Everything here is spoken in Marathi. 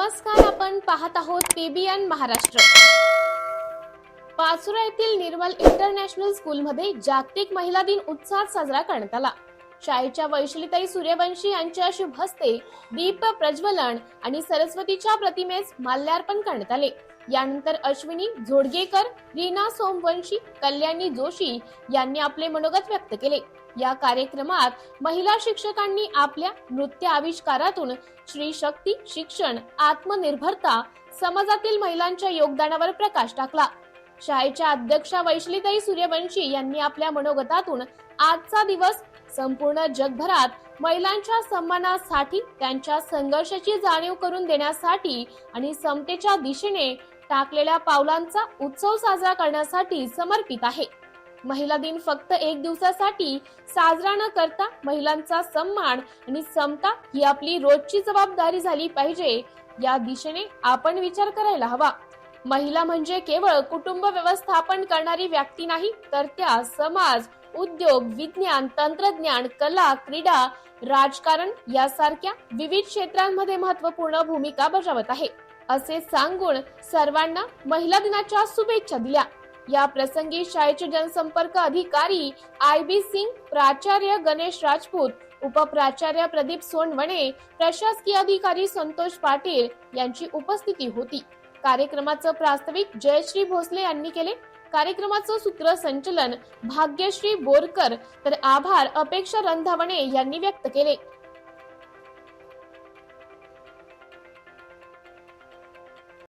नमस्कार आपण पाहत आहोत पीबीएन महाराष्ट्र. पाचुरा येथील निर्मल इंटरनॅशनल स्कूलमध्ये जागतिक महिला दिन उत्साहात साजरा करण्यात आला. शाळेच्या वैशिलीताई सूर्यवंशी यांच्या शुभ हस्ते दीप प्रज्वलन आणि सरस्वतीच्या प्रतिमेस माल्यार्पण करण्यात आले. यानंतर अश्विनी झोडगेकर रीना सोमवंशी कल्याणी जोशी यांनी आपले मनोगत व्यक्त केले. या कार्यक्रमात महिला शिक्षकांनी आपल्या नृत्य आविष्कारातून श्री शक्ती शिक्षण आत्मनिर्भरता समाजातील महिलांच्या योगदानावर प्रकाश टाकला. शाळेच्या अध्यक्षा वैशलीताई सूर्यवंशी यांनी आपल्या मनोगतातून आजचा दिवस संपूर्ण जगभरात महिलांच्या सन्मानासाठी त्यांच्या संघर्षाची जाणीव करून देण्यासाठी आणि समतेच्या दिशेने टाकलेल्या पावलांचा उत्सव साजरा करण्यासाठी समर्पित आहे. महिला दिन फक्त एक दिवसासाठी साजरा न करता महिलांचा सन्मान आणि समता ही आपली रोजची जबाबदारी झाली पाहिजे. या दिशेने आपण विचार करायला हवा. महिला म्हणजे केवळ कुटुंब व्यवस्थापन करणारी व्यक्ती नाही तर त्या समाज उद्योग विज्ञान तंत्रज्ञान कला क्रीडा राजकारण यासारख्या विविध क्षेत्रांमध्ये महत्त्वपूर्ण भूमिका बजावत आहे. असे सांगून सर्वांना महिला दिनाच्या शुभेच्छा दिल्या. या प्रसंगी शाळेचे जनसंपर्क अधिकारी आय बी सिंग प्राचार्य गणेश राजपूत उपप्राचार्य प्रदीप सोनवणे प्रशासकीय अधिकारी संतोष पाटील यांची उपस्थिती होती. कार्यक्रमाचं प्रास्ताविक जयश्री भोसले यांनी केले. कार्यक्रमाचं सूत्रसंचलन भाग्यश्री बोरकर. तर आभार अपेक्षा रंधावणे यांनी व्यक्त केले.